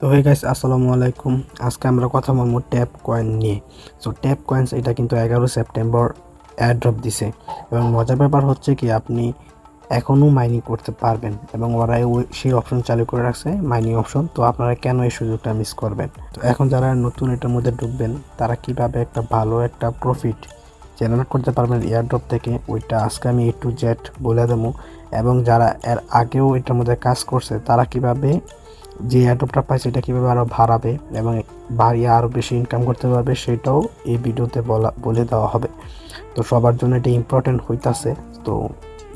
তো হয়ে গেছে আসসালামু আলাইকুম। আজকে আমরা কথা বলব ট্যাপ কয়েন নিয়ে। সো ট্যাপ কয়েন্স এটা কিন্তু এগারো সেপ্টেম্বর অ্যাড্রপ দিছে। এবং মজার ব্যাপার হচ্ছে কি, আপনি এখনও মাইনিং করতে পারবেন এবং ওরা ওই সেই অপশন চালু করে রাখছে মাইনিং অপশন তো আপনারা কেন এই সুযোগটা মিস করবেন? তো এখন যারা নতুন এটার মধ্যে ঢুকবেন, তারা কীভাবে একটা ভালো একটা প্রফিট জেনারেট করতে পারবেন এয়ারড্রপ থেকে, ওইটা আজকে আমি এ টু জেড বলে দেবো। এবং যারা এর আগেও এটার মধ্যে কাজ করছে, তারা কীভাবে যে এয়ারড্রপটা পায় সেটা কীভাবে আরও বাড়াবে এবং বাড়িয়ে আরও বেশি ইনকাম করতে পারবে সেটাও এই ভিডিওতে বলা, বলে দেওয়া হবে। তো সবার জন্য এটা ইম্পর্টেন্ট হইতাছে। তো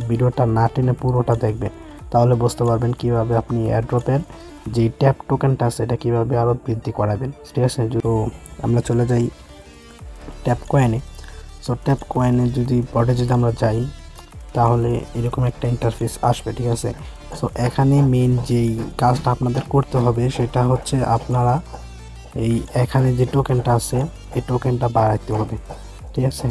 ভিডিওটা না টেনে পুরোটা দেখবেন। তাহলে বুঝতে পারবেন কীভাবে আপনি এয়ারড্রপের যে ট্যাপ টোকেনটা আছে এটা কীভাবে আরও বৃদ্ধি করাবেন। ঠিক আছে? তো আমরা চলে যাই ট্যাপ কয়েনে সো ট্যাপ কয়েনে যদি বটে যদি আমরা যাই, তাহলে এরকম একটা ইন্টারফেস আসবে, ঠিক আছে? সো এখানে মেন যেই কাজটা আপনাদের করতে হবে সেটা হচ্ছে আপনারা এই এখানে যে টোকেনটা আছে, এই টোকেনটা বাড়াইতে হবে, ঠিক আছে?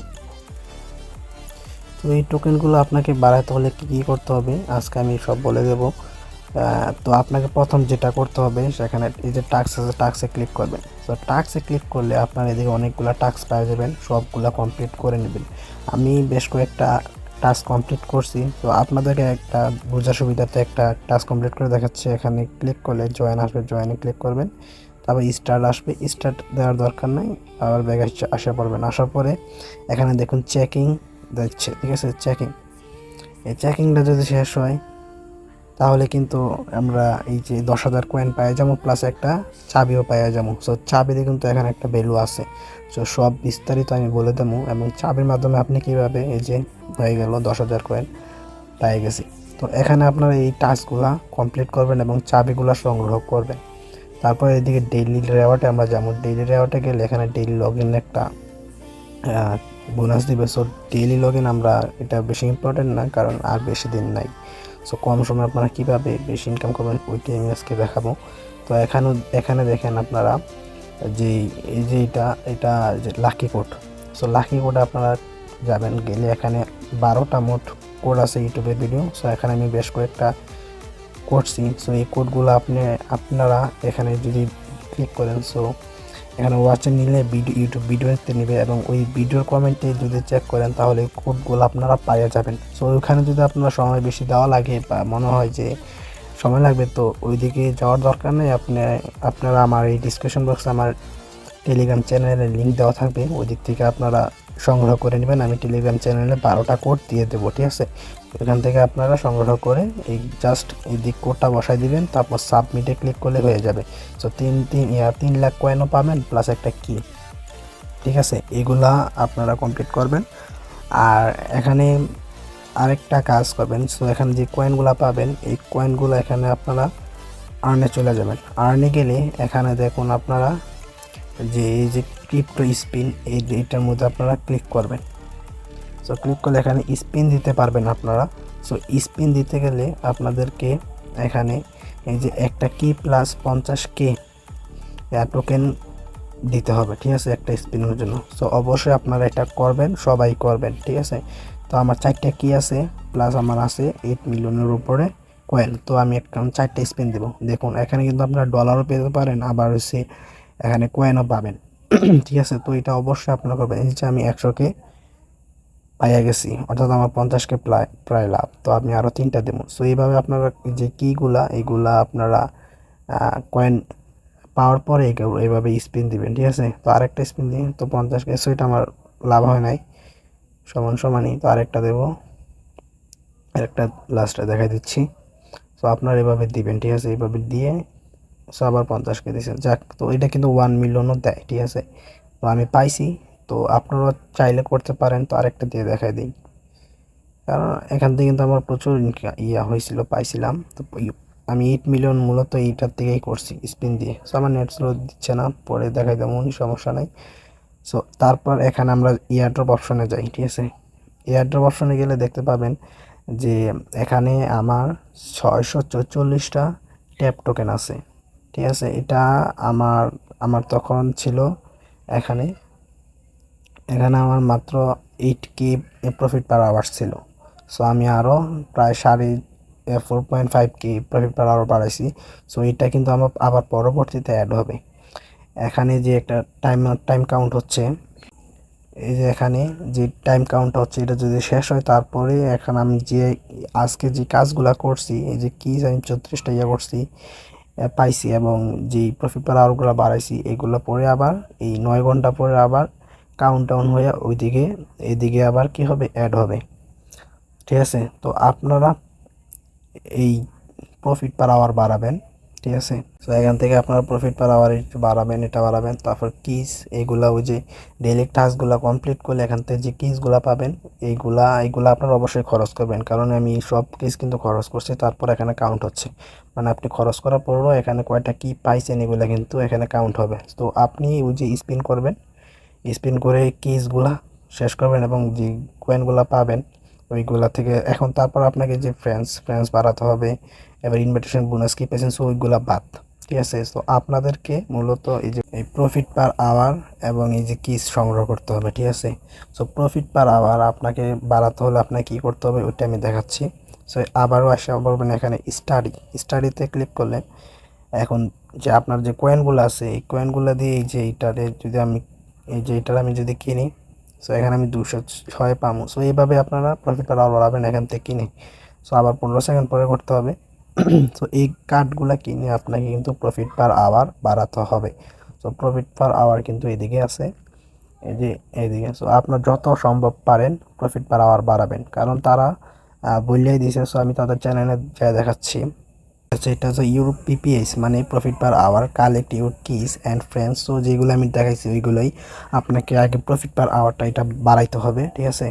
তো এই টোকেনগুলো আপনাকে বাড়াতে হলে কী কী করতে হবে? আজকে আমি সব বলে দেব। তো আপনাকে প্রথম যেটা করতে হবে, সেখানে এই যে টাক্স আছে টাক্সে ক্লিক করবেন। তো টাক্সে ক্লিক করলে আপনার এদিকে অনেকগুলো টাস্ক পাওয়া যাবেন, সবগুলা কমপ্লিট করে নেবেন। আমি বেশ কয়েকটা টাস্ক কমপ্লিট করছি। তো আপনাদেরকে একটা বোঝার সুবিধাতে একটা টাস্ক কমপ্লিট করে দেখাচ্ছে। এখানে ক্লিক করলে জয়েন আসবে জয়েনে ক্লিক করবেন। তারপর স্টার্ট আসবে। স্টার্ট দেওয়ার দরকার নাই। আবার ব্যাগ আসা পড়বেন আসার পরে এখানে দেখুন চেকিং দেখছে ঠিক আছে? চেকিং এই চেকিংটা যদি শেষ হয় তাহলে কিন্তু আমরা এই যে দশ হাজার কয়েন পাই যাব প্লাস একটা চাবিও পাই যাব। সো চাবিতে কিন্তু এখানে একটা ভ্যালু আছে। সো সব বিস্তারিত আমি বলে দেবো এবং চাবির মাধ্যমে আপনি কীভাবে এই যে হয়ে গেল দশ হাজার কয়েন পেয়ে গেছি। তো, এখানে আপনারা এই টাস্কগুলা কমপ্লিট করবেন এবং চাবিগুলা সংগ্রহ করবেন। তারপর এদিকে ডেইলি রেওয়ার্ডে আমরা যেমন ডেইলি রেওয়ার্ডে গেলে এখানে ডেইলি লগ ইন একটা বোনাস দিবে। সো ডেইলি লগ ইন আমরা, এটা বেশি ইম্পর্টেন্ট না, কারণ আর বেশি দিন নাই। সো কম সময় আপনারা কীভাবে বেশি ইনকাম করবেন ওইটাই আমি আজকে দেখাবো। তো এখানেও এখানে দেখেন আপনারা যে, এই যে এটা এটা যে লাকি কোড সো লাকি কোডে আপনারা যাবেন, গেলে এখানে বারোটা মোট কোড আছে ইউটিউবের ভিডিও সো এখানে আমি বেশ কয়েকটা করছি সো এই কোডগুলো আপনি, আপনারা এখানে যদি ক্লিক করেন সো এখানে ওয়াচে নিলে ভিডিও ইউটিউব ভিডিওতে নেবে এবং ওই ভিডিওর কমেন্টে যদি চেক করেন তাহলে কোডগুলো আপনারা পাইয়ে যাবেন। সো ওইখানে যদি আপনার সময় বেশি দেওয়া লাগে বা মনে হয় যে সময় লাগবে, তো ওইদিকে যাওয়ার দরকার নেই। আপনি, আপনারা আমার এই ডিসক্রিপশন বক্সে আমার টেলিগ্রাম চ্যানেলের লিঙ্ক দেওয়া থাকবে। ওই দিক থেকে আপনারা সংগ্রহ করে নেবেন। আমি টেলিগ্রাম চ্যানেলে বারোটা কোড দিয়ে দেবো, ঠিক আছে? এখান থেকে আপনারা সংগ্রহ করে এই জাস্ট এই দিক কোডটা বসাই দিবেন, তারপর সাবমিটে ক্লিক করলে হয়ে যাবে। সো তিন তিন তিন লাখ কয়েনও পাবেন প্লাস একটা কি ঠিক আছে? এগুলা আপনারা কমপ্লিট করবেন। আর এখানে আরেকটা কাজ করবেন। সো এখানে যে কয়েনগুলো পাবেন, এই কয়েনগুলো এখানে আপনারা আর্নে চলে যাবেন। আর্নে গেলে এখানে দেখুন আপনারা যে, এই যে ক্রিপ্টো স্পিন, এই এটার মধ্যে আপনারা ক্লিক করবেন। সো ক্লিক করলে এখানে স্পিন দিতে পারবেন আপনারা। সো স্পিন দিতে গেলে আপনাদেরকে এখানে এই যে একটা কি প্লাস পঞ্চাশ কে টোকেন দিতে হবে, ঠিক আছে? একটা স্পিনের জন্য। সো অবশ্যই আপনারা এটা করবেন, সবাই করবেন, ঠিক আছে? তো আমার চারটে কি আছে প্লাস আমার আছে এইট মিলিয়নের উপরে কয়েন তো আমি একটা চারটে স্পিন দেবো। দেখুন, এখানে কিন্তু আপনারা ডলারও পেতে পারেন, আবার হচ্ছে এখানে কয়েনও পাবেন। ঠিক আছে, তো এটা অবশ্যই আপনারা করবেন। এই যে আমি একশোকে পাইয়া গেছি, অর্থাৎ আমার পঞ্চাশকে প্রায় প্রায় লাভ। তো আমি আরও তিনটা দেবো। সো এইভাবে আপনারা যে কীগুলা, এইগুলা আপনারা কয়েন পাওয়ার পরে এইভাবে স্পিন দিবেন, ঠিক আছে? তো আরেকটা স্পিন দিই তো পঞ্চাশকে সো এটা আমার লাভ হয় নাই। সমান সমানই, তো আরেকটা দেবো। আরেকটা লাস্টে দেখাই দিচ্ছি। সো আপনারা এভাবে দিবেন, ঠিক আছে? এইভাবে দিয়ে সো আবার পঞ্চাশকে দিয়েছেন যাক, তো এটা কিন্তু ওয়ান মিলিয়নও দেয়, ঠিক আছে? তো আমি পাইছি, তো আপনারা চাইলে করতে পারেন, তো আরেকটা দিয়ে দেখাই দিই। কারণ এখান থেকে কিন্তু আমার প্রচুর ইয়া হয়েছিল, পাইছিলাম। তো আমি এইট মিলিয়ন মূলত এইটার থেকেই করছি স্পিন দিয়ে। সো আমার নেট স্লো দিচ্ছে না, পরে দেখাই দেবো সমস্যা নাই। সো তারপর এখানে আমরা এয়ারড্রপ অপশনে যাই, ঠিক আছে? এয়ারড্রপ অপশনে গেলে দেখতে পাবেন যে, এখানে আমার ছয়শো চৌচল্লিশটা ট্যাপ টোকেন আছে। ঠিক আছে, এটা আমার আমার তখন ছিল এখানে। এখানে আমার মাত্র eight K profit per hours ছিল। সো আমি আরও প্রায় সাড়ে four point five K profit per hour বাড়াইছি। So এটা কিন্তু আমার আবার পরবর্তীতে অ্যাড হবে। এখানে যে একটা টাইম টাইম কাউন্ট হচ্ছে, এই যে এখানে যে টাইম কাউন্টটা হচ্ছে, এটা যদি শেষ হয়, তারপরে এখন আমি যে, আজকে যে কাজগুলা করছি, এই যে কি আমি চৌত্রিশটা ইয়ে করছি পাইছি এবং যে প্রফিট পার আওয়ারগুলো বাড়াইছি, এগুলো পরে আবার, এই নয় ঘণ্টা পরে আবার কাউন্ট ডাউন হয়ে ওইদিকে, এদিকে আবার কি হবে? অ্যাড হবে। ঠিক আছে? তো আপনারা এই প্রফিট পার আওয়ার বাড়াবেন। ঠিক আছে? তো এখান থেকে আপনার প্রফিট পার আওয়ার একটু বাড়াবেন, এটা বাড়াবেন, তারপর কিস এইগুলা ওই যে ডেইলি টাস্কগুলো কমপ্লিট করলে এখান থেকে যে কিসগুলো পাবেন, এইগুলা এইগুলা আপনার অবশ্যই খরচ করবেন। কারণ আমি সব কিস কিন্তু খরচ করছি, তারপর এখানে কাউন্ট হচ্ছে। মানে আপনি খরচ করার পরও এখানে কয়টা কি পাইছেন, এগুলো কিন্তু এখানে কাউন্ট হবে। তো আপনি ওই যে স্পিন করবেন স্পিন করে কিসগুলা শেষ করবেন এবং যে কয়েনগুলো পাবেন ওইগুলা থেকে। এখন তারপর আপনাকে যে ফ্রেন্ডস ফ্রেন্ডস বাড়াতে হবে, এবার ইনভিটেশন বোনাস কি পেয়েছেন সো ওইগুলা বাদ, ঠিক আছে? তো আপনাদেরকে মূলত এই যে, এই প্রফিট পার আওয়ার এবং এই যে কিস সংগ্রহ করতে হবে, ঠিক আছে? সো প্রফিট পার আওয়ার আপনাকে বাড়াতে হলে আপনাকে কী করতে হবে? ওইটা আমি দেখাচ্ছি। সো আবারও আসে বলবেন এখানে স্টাডি স্টাডিতে ক্লিক করলে এখন যে আপনার যে কয়েনগুলো আছে, এই কয়েনগুলো দিয়ে এই যে এইটারে যদি আমি, এই যে এইটার আমি যদি কিনি সো এখানে আমি দুশো ছয় পাবো সো এইভাবে আপনারা প্রফিট পার আওয়ার বাড়াবেন এখান থেকে কিনে। সো আবার পনেরো সেকেন্ড পরে করতে হবে। সো এই কার্ডগুলো কিনে আপনাকে কিন্তু প্রফিট পার আওয়ার বাড়াতে হবে। সো প্রফিট পার আওয়ার কিন্তু এদিকে আছে। এই যে এইদিকে সো আপনার যত সম্ভব পারেন প্রফিট পার আওয়ার বাড়াবেন। কারণ তারা বললেই দিয়েছে সো আমি তাদের চ্যানেলে যা দেখাচ্ছি। আচ্ছা এটা হচ্ছে ইউরোপ পিপিএস মানে profit per hour collect your keys and friends so যেগুলো আমি দেখাইছি, ওইগুলোই আপনাকে আগে প্রফিট পার আওয়ারটা এটা বাড়াইতে হবে, ঠিক আছে?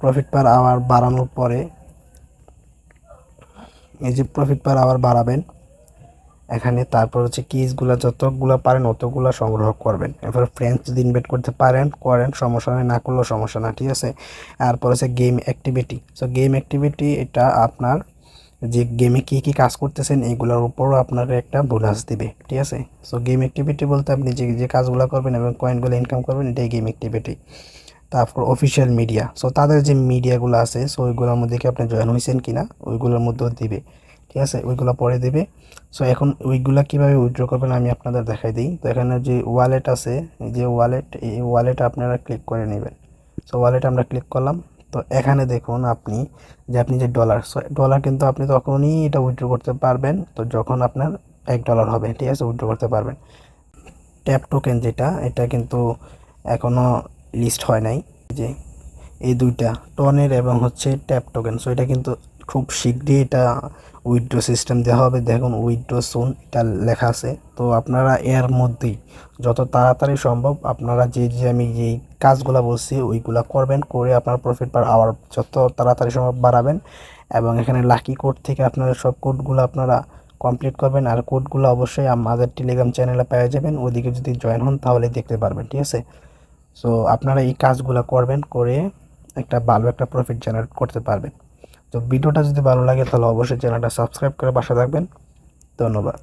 প্রফিট পার আওয়ার বাড়ানোর পরে এই যে প্রফিট পার আওয়ার বাড়াবেন, এখানে তারপর হচ্ছে কিসগুলো যতগুলো পারেন অতগুলো সংগ্রহ করবেন। এরপর ফ্রেন্ডস যদি ইনভাইট করতে পারেন, করেন, সমস্যা নেই, না করলেও সমস্যা না, ঠিক আছে? তারপর হচ্ছে game activity so game activity এটা আপনার যে গেমে কী কী কাজ করতেছেন, এগুলোর উপরও আপনার একটা বোনাস দিবে, ঠিক আছে? সো গেম অ্যাক্টিভিটি বলতে আপনি যে যে কাজগুলো করবেন এবং কয়েনগুলো ইনকাম করবেন, এটাই গেম অ্যাক্টিভিটি তারপর অফিসিয়াল মিডিয়া সো তাদের যে মিডিয়াগুলো আছে সো ওইগুলোর মধ্যে কি আপনি জয়েন হয়েছেন কি না ওইগুলোর মধ্যেও দিবে, ঠিক আছে? ওইগুলো পরে দেবে। সো এখন ওইগুলা কীভাবে উইথড্র করবেন আমি আপনাদের দেখাই দিই। তো এখানে যে ওয়ালেট আছে যে ওয়ালেট এই ওয়ালেটে আপনারা ক্লিক করে নেবেন। সো ওয়ালেটে আমরা ক্লিক করলাম। তো এখানে দেখুন আপনি যে আপনি যে ডলার ডলার কিন্তু আপনি তখনই এটা উইথড্র করতে পারবেন। তো যখন আপনার এক ডলার হবে, ঠিক আছে উইথড্র করতে পারবেন। ট্যাপ টোকেন যেটা, এটা কিন্তু এখনও লিস্ট হয় নাই। যে এই দুইটা, টনের এবং হচ্ছে ট্যাপ টোকেন সো এটা কিন্তু খুব শীঘ্রই এটা উইথড্র সিস্টেম দেওয়া হবে। দেখুন উইথড্র সোন এটা লেখা আছে। তো আপনারা এর মধ্যেই যত তাড়াতাড়ি সম্ভব আপনারা যে যে আমি যেই কাজগুলো বলছি, ওইগুলো করবেন। করে আপনার প্রফিট পার আওয়ার যত তাড়াতাড়ি সম্ভব বাড়াবেন এবং এখানে লাকি কোড থেকে আপনারা সব কোডগুলো আপনারা কমপ্লিট করবেন। আর কোডগুলো অবশ্যই আমাদের টেলিগ্রাম চ্যানেলে পেয়ে যাবেন। ওইদিকে যদি জয়েন হন তাহলে দেখতে পারবেন, ঠিক আছে? সো আপনারা এই কাজগুলো করবেন, করে একটা ভালো একটা প্রফিট জেনারেট করতে পারবেন। তো ভিডিওটা যদি ভালো লাগে তাহলে অবশ্যই চ্যানেলটা সাবস্ক্রাইব করে বাসা থাকবেন। ধন্যবাদ।